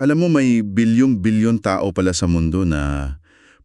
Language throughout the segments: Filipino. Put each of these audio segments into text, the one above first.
Alam mo, may bilyong-bilyon tao pala sa mundo na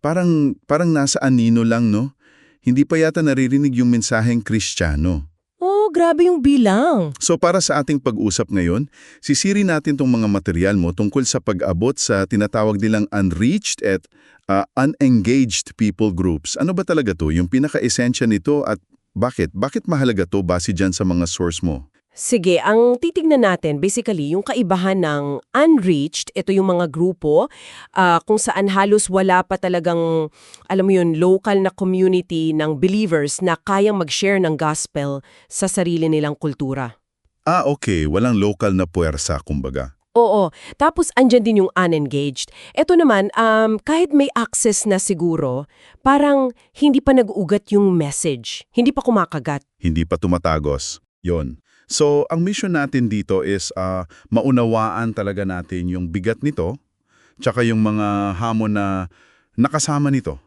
parang, parang nasa anino lang, no? Hindi pa yata naririnig yung mensaheng kristyano. Oh, grabe yung bilang. So para sa ating pag-usap ngayon, sisiri natin tong mga material mo tungkol sa pag-abot sa tinatawag nilang unreached at uh, unengaged people groups. Ano ba talaga to? Yung pinaka-esensya nito at bakit? Bakit mahalaga to base dyan sa mga source mo? Sige, ang titignan natin, basically, yung kaibahan ng unreached, ito yung mga grupo ah, kung saan halos wala pa talagang, alam mo yun, local na community ng believers na kayang mag-share ng gospel sa sarili nilang kultura. Ah, okay. Walang local na puwersa, kumbaga. Oo. Tapos, andyan din yung unengaged. Ito naman, um, kahit may access na siguro, parang hindi pa nag-ugat yung message. Hindi pa kumakagat. Hindi pa tumatagos. Yon. So, ang mission natin dito is ah, maunawaan talaga natin yung bigat nito, tsaka yung mga hamon na nakasama nito,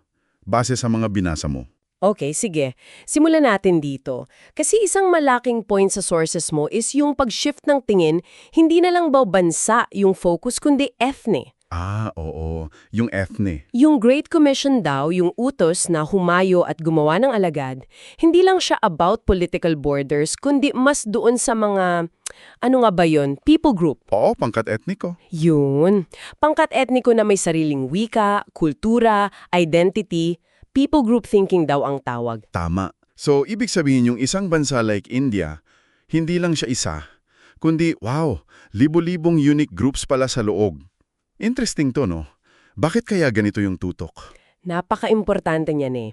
base sa mga binasa mo. Okay, sige. Simulan natin dito. Kasi isang malaking point sa sources mo is yung pag-shift ng tingin, hindi na lang ba bansa yung focus, kundi ethne. Ah, oo. Yung ethne. Yung Great Commission daw, yung utos na humayo at gumawa ng alagad, hindi lang siya about political borders, kundi mas doon sa mga, ano nga ba yun, people group. Oo, pangkat etniko. Yun. Pangkat etniko na may sariling wika, kultura, identity, people group thinking daw ang tawag. Tama. So, ibig sabihin yung isang bansa like India, hindi lang siya isa, kundi, wow, libo-libong unique groups pala sa loob. Interesting to, no? Bakit kaya ganito yung tutok? Napaka-importante niyan eh.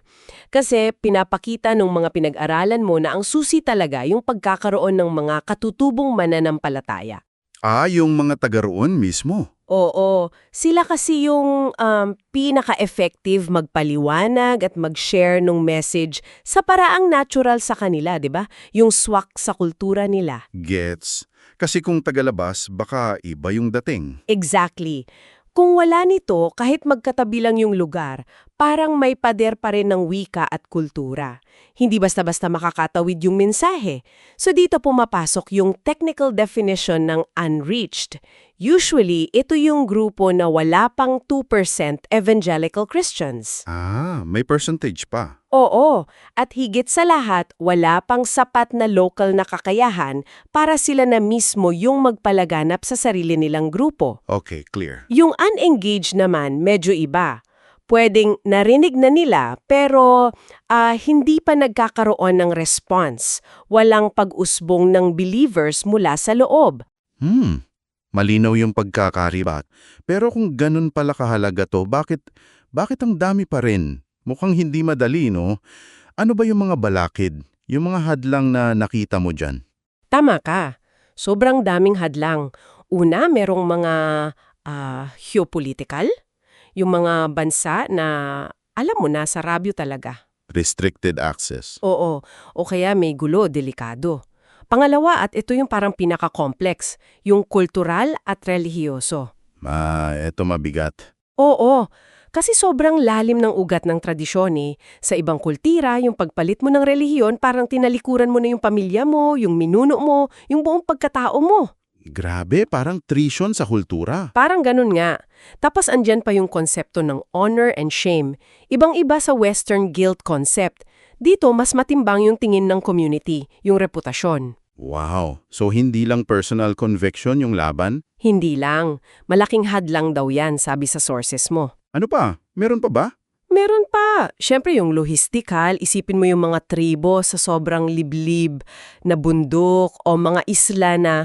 Kasi pinapakita ng mga pinag-aralan mo na ang susi talaga yung pagkakaroon ng mga katutubong mananampalataya. Ah, yung mga taga roon mismo. Oo, sila kasi yung um, pinaka-effective magpaliwanag at mag-share ng message sa paraang natural sa kanila, di ba? Yung swak sa kultura nila. Gets. Kasi kung tagalabas, baka iba yung dating. Exactly. Kung wala nito, kahit magkatabi lang yung lugar, parang may pader pa rin ng wika at kultura. Hindi basta-basta makakatawid yung mensahe. So dito pumapasok yung technical definition ng unreached. Usually, ito yung grupo na wala pang 2% evangelical Christians. Ah, may percentage pa. Oo, at higit sa lahat, wala pang sapat na local na kakayahan para sila na mismo yung magpalaganap sa sarili nilang grupo. Okay, clear. Yung unengaged naman, medyo iba. Pwedeng narinig na nila pero ah, hindi pa nagkakaroon ng response. Walang pag-usbong ng believers mula sa loob. Hmm, malinaw yung pagkakaribat. Pero kung ganun pala kahalaga to, bakit, bakit ang dami pa rin? Mukhang hindi madali, no? Ano ba yung mga balakid? Yung mga hadlang na nakita mo dyan? Tama ka. Sobrang daming hadlang. Una, merong mga ah, geopolitical. Yung mga bansa na, alam mo na, sa rabyo talaga. Restricted access. Oo, o kaya may gulo, delikado. Pangalawa, at ito yung parang pinaka-complex, yung kultural at relihiyoso. Ah, eto mabigat. Oo, kasi sobrang lalim ng ugat ng tradisyon eh. Sa ibang kultira, yung pagpalit mo ng relihiyon, parang tinalikuran mo na yung pamilya mo, yung minuno mo, yung buong pagkatao mo. Grabe, parang treason sa kultura. Parang ganun nga. Tapos andyan pa yung konsepto ng honor and shame. Ibang-iba sa Western guilt concept. Dito, mas matimbang yung tingin ng community, yung reputasyon. Wow. So hindi lang personal conviction yung laban? Hindi lang. Malaking hadlang daw yan, sabi sa sources mo. Ano pa? Meron pa ba? Meron pa. Siyempre yung logistical, isipin mo yung mga tribo sa sobrang liblib na bundok o mga isla na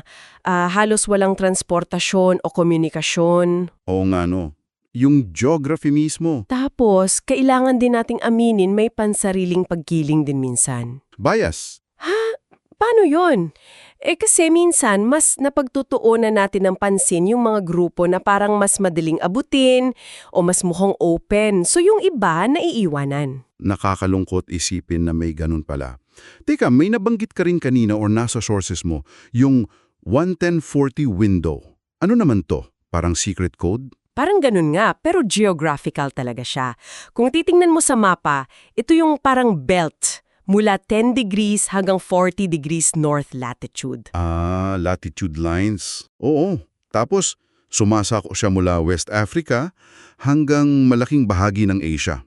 ah, halos walang transportasyon o komunikasyon. Oo nga no. Yung geography mismo. Tapos, kailangan din nating aminin may pansariling pagkiling din minsan. Bias. Paano yon? Eh kasi minsan, mas napagtutuunan natin ng pansin yung mga grupo na parang mas madaling abutin o mas mukhang open. So yung iba, naiiwanan. Nakakalungkot isipin na may ganun pala. Teka, may nabanggit ka rin kanina or nasa sources mo, yung 11040 window. Ano naman to? Parang secret code? Parang ganun nga, pero geographical talaga siya. Kung titingnan mo sa mapa, ito yung parang belt mula 10 degrees hanggang 40 degrees north latitude. Ah, latitude lines. Oo. Tapos, Sumasako siya mula West Africa hanggang malaking bahagi ng Asia.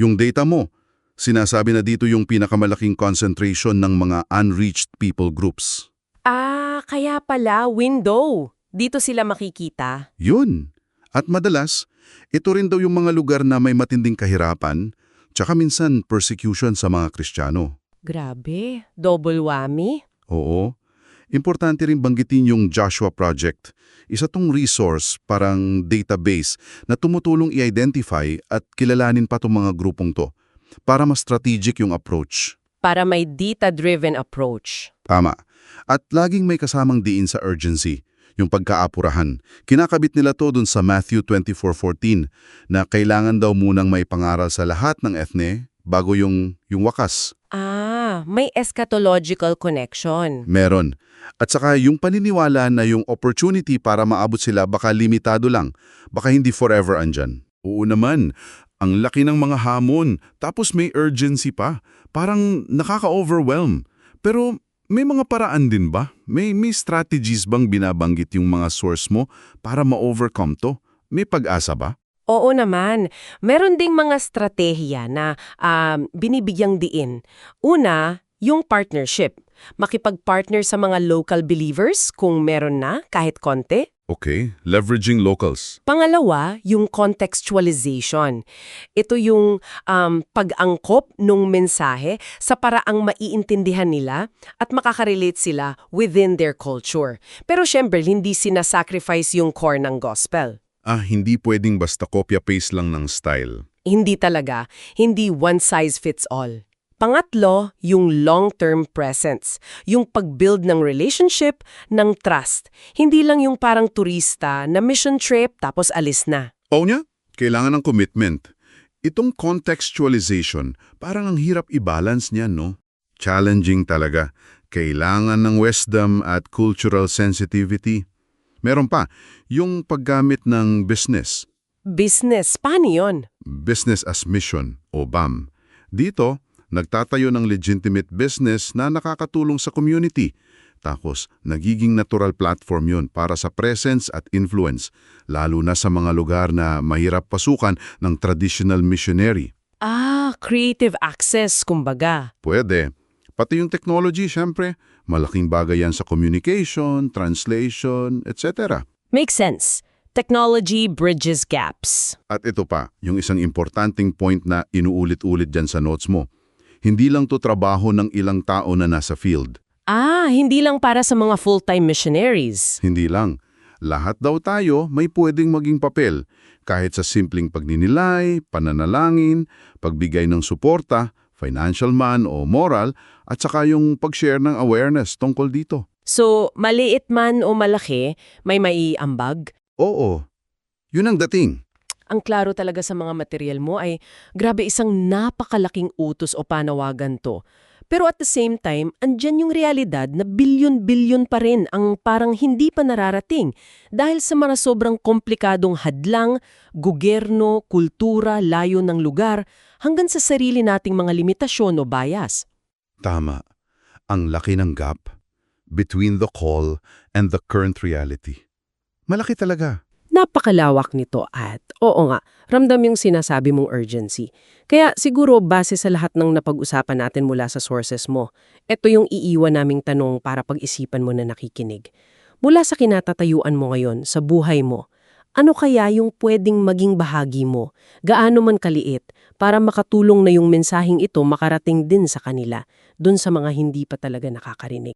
Yung data mo, sinasabi na dito yung pinakamalaking concentration ng mga unreached people groups. Ah, kaya pala window. Dito sila makikita. Yun. At madalas, ito rin daw yung mga lugar na may matinding kahirapan, tsaka minsan persecution sa mga Kristiyano. Grabe, double whammy. Oo. Importante rin banggitin yung Joshua Project. Isa tong resource, parang database, na tumutulong i-identify at kilalanin pa tong mga grupong to para mas strategic yung approach. Para may data-driven approach. Tama. At laging may kasamang diin sa urgency, yung pagkaapurahan. Kinakabit nila to dun sa Matthew 24.14 na kailangan daw munang may pangaral sa lahat ng ethne bago yung, yung wakas. Ah, may eschatological connection. Meron. At saka yung paniniwala na yung opportunity para maabot sila baka limitado lang, baka hindi forever andyan. Oo naman, ang laki ng mga hamon, tapos may urgency pa. Parang nakaka-overwhelm. Pero may mga paraan din ba? May, may strategies bang binabanggit yung mga source mo para ma-overcome to? May pag-asa ba? Oo naman. Meron ding mga strategiya na um, binibigyang diin. Una, yung partnership. Makipag-partner sa mga local believers kung meron na, kahit konti. Okay, leveraging locals. Pangalawa, yung contextualization. Ito yung um, pag-angkop ng mensahe sa paraang maiintindihan nila at makakarelate sila within their culture. Pero syempre, hindi sinasacrifice yung core ng gospel. Ah, hindi pwedeng basta copy-paste lang ng style. Hindi talaga. Hindi one size fits all. Pangatlo, yung long-term presence. Yung pag-build ng relationship, ng trust. Hindi lang yung parang turista na mission trip tapos alis na. O niya, kailangan ng commitment. Itong contextualization, parang ang hirap i-balance niyan, no? Challenging talaga. Kailangan ng wisdom at cultural sensitivity. Meron pa, yung paggamit ng business, Business, paano yun? business as mission o BAM. Dito, nagtatayo ng legitimate business na nakakatulong sa community. Tapos, nagiging natural platform yun para sa presence at influence, lalo na sa mga lugar na mahirap pasukan ng traditional missionary. Ah, creative access, kumbaga. Pwede. Pati yung technology, syempre, malaking bagay yan sa communication, translation, etc. Makes sense. Technology bridges gaps. At ito pa, yung isang importanting point na inuulit-ulit dyan sa notes mo. Hindi lang to trabaho ng ilang tao na nasa field. Ah, hindi lang para sa mga full-time missionaries. Hindi lang. Lahat daw tayo may pwedeng maging papel, kahit sa simpleng pagninilay, pananalangin, pagbigay ng suporta, financial man o moral, at saka yung pag-share ng awareness tungkol dito. So, maliit man o malaki, may maiambag. Oo, yun ang dating. Ang klaro talaga sa mga material mo ay grabe isang napakalaking utos o panawagan to. Pero at the same time, andyan yung realidad na bilyon-bilyon pa rin ang parang hindi pa nararating dahil sa mga sobrang komplikadong hadlang, gobyerno, kultura, layo ng lugar, hanggang sa sarili nating mga limitasyon o bias. Tama. Ang laki ng gap between the call and the current reality. Malaki talaga. Napakalawak nito at, oo nga, ramdam yung sinasabi mong urgency. Kaya siguro base sa lahat ng napag-usapan natin mula sa sources mo, ito yung iiwan naming tanong para pag-isipan mo na nakikinig. Mula sa kinatatayuan mo ngayon, sa buhay mo, ano kaya yung pwedeng maging bahagi mo, gaano man kaliit, para makatulong na yung mensaheng ito makarating din sa kanila, dun sa mga hindi pa talaga nakakarinig?